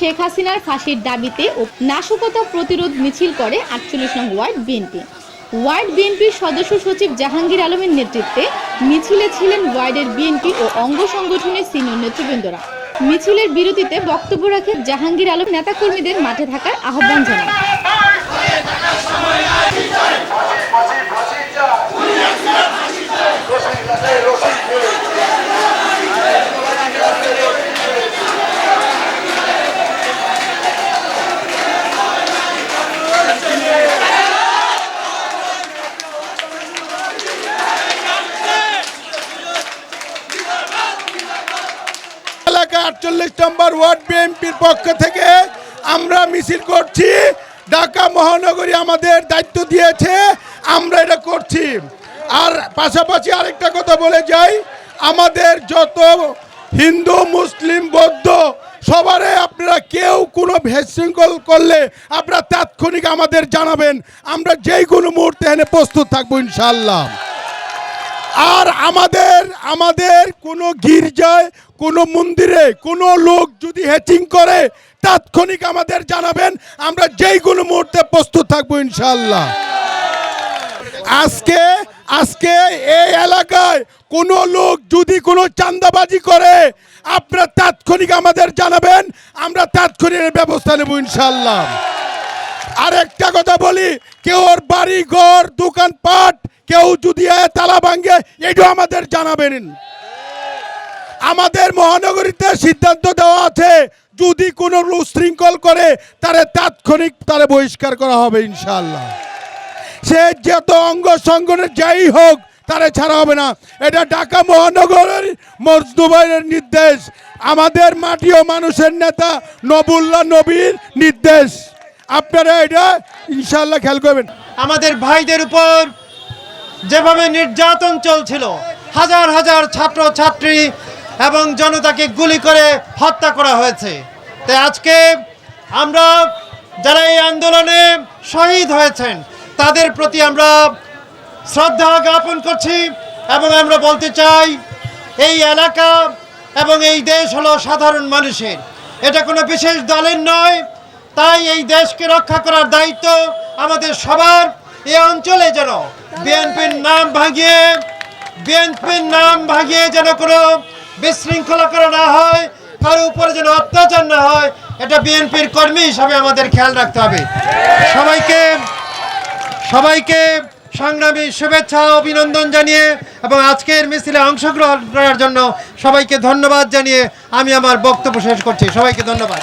শেখ হাসিনার ফাঁসির দাবিতে ও নাশকতা প্রতিরোধ মিছিল করে আটচল্লিশ নং ওয়ার্ড বিএনপি। ওয়ার্ড বিএনপির সদস্য সচিব জাহাঙ্গীর আলমের নেতৃত্বে মিছিলে ছিলেন ওয়ার্ডের বিএনপি ও অঙ্গ সংগঠনের সিনিয়র নেতৃবৃন্দরা। মিছিলের বিরতিতে বক্তব্য রাখে জাহাঙ্গীর আলম নেতাকর্মীদের মাঠে থাকার আহ্বান জানান। এলাকা আটচল্লিশ নম্বর ওয়ার্ড বিএনপির পক্ষ থেকে আমরা মিছিল করছি। ঢাকা মহানগরী আমাদের দায়িত্ব দিয়েছে, আমরা এটা করছি। আর পাশাপাশি আরেকটা কথা বলে যাই, আমাদের যত হিন্দু, মুসলিম, বৌদ্ধ, সবারে আপনারা কেউ কোনো ভেশৃঙ্খল করলে আপনারা তাৎক্ষণিক আমাদের জানাবেন। আমরা যেই কোনো মুহূর্তে এনে প্রস্তুত থাকব ইনশাল্লাহ আর আমাদের আমাদের কোনো গির্জায় কোনো মন্দিরে কোনো লোক যদি হ্যাচিং করে, তাৎক্ষণিক আমাদের জানাবেন। আমরা যেই কোনো মুহূর্তে প্রস্তুত থাকব ইনশাল্লাহ আজকে আজকে এই এলাকায় কোনো লোক যদি কোনো চান্দাবাজি করে, আপনারা তাৎক্ষণিক আমাদের জানাবেন। আমরা তাৎক্ষণিক ব্যবস্থা নেব ইনশাল্লাহ আর একটা কথা বলি, কেউ ওর বাড়ি, ঘর, দোকানপাট, কেউ যদি তালা ভাঙ্গে এটাও আমাদের জানাবেন। আমাদের মহানগরীতে সিদ্ধান্ত দেওয়া আছে, যদি কোনো উশৃঙ্খল করে, তারে তাৎক্ষণিক তারে বহিষ্কার করা হবে ইনশাল্লাহ সে যত অঙ্গ সংগঠনের যাই হোক, তারে ছাড়া হবে না। এটা ঢাকা মহানগরের মজদুবাইয়ের নির্দেশ। আমাদের মাটি ও মানুষের নেতা নবুল্লাহ নবীর নির্দেশ। আপনারা এটা ইনশাল্লাহ খেয়াল করবেন। আমাদের ভাইদের উপর যেভাবে নির্যাতন চলছিল, হাজার হাজার ছাত্র ছাত্রী এবং জনতাকে গুলি করে হত্যা করা হয়েছে। তাই আজকে আমরা যারা এই আন্দোলনে শহীদ হয়েছেন, তাদের প্রতি আমরা শ্রদ্ধা জ্ঞাপন করছি এবং আমরা বলতে চাই, এই এলাকা এবং এই দেশ হলো সাধারণ মানুষের। এটা কোনো বিশেষ দলের নয়, তাই এই দেশকে রক্ষা করার দায়িত্ব আমাদের সবার। এই অঞ্চলে যেন বিএনপির নাম ভাঙিয়ে, বিএনপির নাম ভাঙিয়ে যেন কোনো বিশৃঙ্খলা করা না হয়, কারও উপরে যেন অত্যাচার না হয়, এটা বিএনপির কর্মী হিসাবে আমাদের খেয়াল রাখতে হবে। সবাইকে সবাইকে সংগ্রামী শুভেচ্ছা অভিনন্দন জানিয়ে এবং আজকের মিছিলে অংশগ্রহণ করার জন্য সবাইকে ধন্যবাদ জানিয়ে আমি আমার বক্তব্য শেষ করছি। সবাইকে ধন্যবাদ।